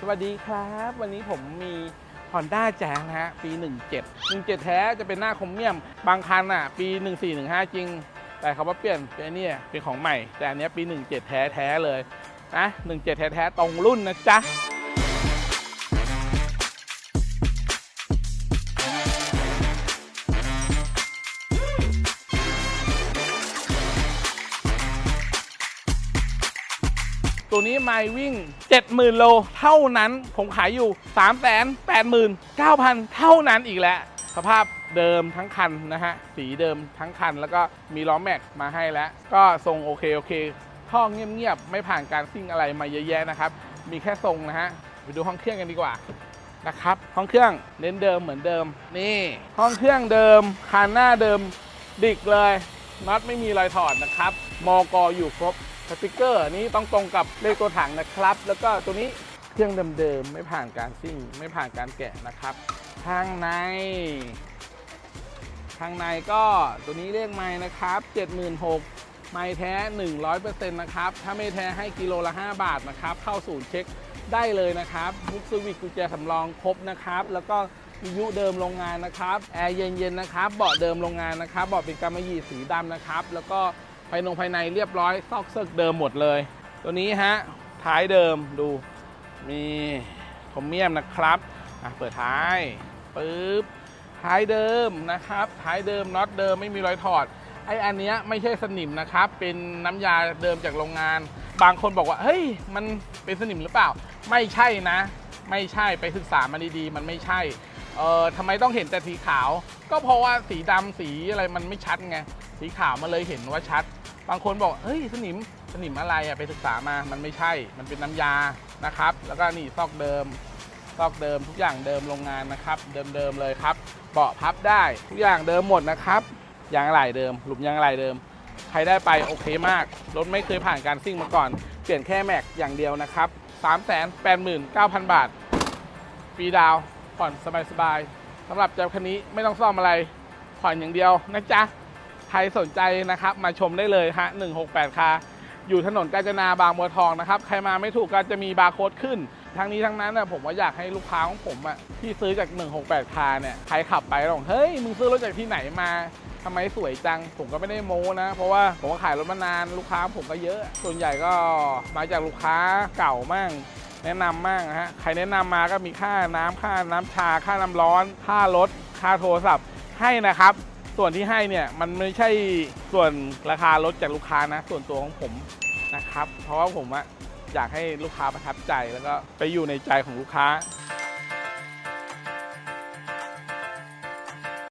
สวัสดีครับ วันนี้ผมมี Honda แจ้งนะฮะ ปี 17 17 แท้จะเป็นหน้าคมเมียม บางคันอะ ปี 14 15 จริง แต่เขาว่าเปลี่ยนเป็นไอ้เนี่ยเป็นของใหม่ แต่อันนี้ปี 17 แท้แท้เลยนะ17 แท้แท้ตรงรุ่นนะจ๊ะ ตัวนี้ไม่วิ่ง 70,000 โลเท่านั้น ผมขายอยู่ 389,000 เท่านั้นอีกแล้ว สภาพเดิมทั้งคันนะฮะ สีเดิมทั้งคัน แล้วก็มีล้อแม็กมาให้แล้ว ก็ทรงโอเค โอเค ท่อเงียบๆ ไม่ผ่านการซิ่งอะไรมาเยอะแยะนะครับ มีแค่ทรงนะฮะ ไปดูห้องเครื่องกันดีกว่านะครับ ห้องเครื่องเน้นเดิมเหมือนเดิม นี่ ห้องเครื่องเดิม คันหน้าเดิมดิกเลยน็อตไม่มีรอยถอดนะครับ มอกออยู่ครบ สติกเกอร์นี้ต้องตรงกับเลขตัวถังนะครับ แล้วก็ตัวนี้เครื่องเดิมๆไม่ผ่านการซิ่ง ไม่ผ่านการแกะนะครับ ข้างใน ข้างในก็ตัวนี้เรียกไม้นะครับ 76,000ไม้แท้ 100%นะครับ ถ้าไม่แท้ให้กิโลละ 5 บาทนะครับ เข้าศูนย์เช็คได้เลยนะครับมุกสวิตกุญแจสำรองครบนะครับ แล้วก็วิทยุเดิมโรงงานนะครับ แอร์เย็นๆนะครับ เบาะเดิมโรงงานนะครับ เบาะเป็นกำมะหยี่สีดำนะครับ แล้วก็ ภายนงภายในเรียบร้อย ซอกเซิกเดิมหมดเลย ตัวนี้ฮะท้ายเดิมดู มีคอมเมียมนะครับเปิดท้ายปึ๊บท้ายเดิมนะครับ ท้ายเดิมน็อตเดิมไม่มีรอยถอดไออันเนี้ยไม่ใช่สนิมนะครับ เป็นน้ำยาเดิมจากโรงงาน บางคนบอกว่าเฮ้ยมันเป็นสนิมหรือเปล่า ไม่ใช่นะ ไม่ใช่ไปศึกษามาดีๆ มันไม่ใช่เอ่อทำไมต้องเห็นแต่สีขาว ก็เพราะว่าสีดำสีอะไรมันไม่ชัดไงสีขาวมันเลยเห็นว่าชัด บางคนบอกเฮ้ยสนิมสนิมอะไรอะไปศึกษามามันไม่ใช่ มันเป็นน้ำยานะครับ แล้วก็นี่ซอกเดิมซอกเดิมทุกอย่างเดิมโรงงานนะครับ เดิมๆเลยครับเบาะพับได้ทุกอย่างเดิมหมดนะครับยางอะไหล่เดิม หลุมยางอะไหล่เดิม ใครได้ไปโอเคมากรถไม่เคยผ่านการซิ่งมาก่อน เปลี่ยนแค่แม็กอย่างเดียวนะครับ389,000 บาทฟรีดาวผ่อนสบายๆสำหรับเจ้าคันนี้ไม่ต้องซ่อมอะไรผ่อนอย่างเดียวนะจ๊ะ ใครสนใจนะครับมาชมได้เลยฮะ168 คาอยู่ถนนกาญจนาบางบัวทองนะครับ ใครมาไม่ถูกก็จะมีบาร์โค้ดขึ้น ทั้งนี้ทั้งนั้นนะผมว่าอยากให้ลูกค้าของผมอะที่ซื้อจาก 168 คาเนี่ยใครขับไปแล้วบอกเฮ้ย มึงซื้อรถจากที่ไหนมาทำไมสวยจัง ผมก็ไม่ได้โม้นะ เพราะว่าผมก็ขายรถมานานลูกค้าผมก็เยอะ ส่วนใหญ่ก็มาจากลูกค้าเก่ามั่งแนะนำมั่งนะฮะ ใครแนะนำมาก็มีค่าน้ำค่าน้ำชา ค่าน้ำร้อน ค่ารถ ค่าโทรศัพท์ให้นะครับ ส่วนที่ให้เนี่ยมันไม่ใช่ส่วนราคารถจากลูกค้านะ ส่วนตัวของผมนะครับ เพราะว่าผมอะอยากให้ลูกค้าประทับใจแล้วก็ไปอยู่ในใจของลูกค้า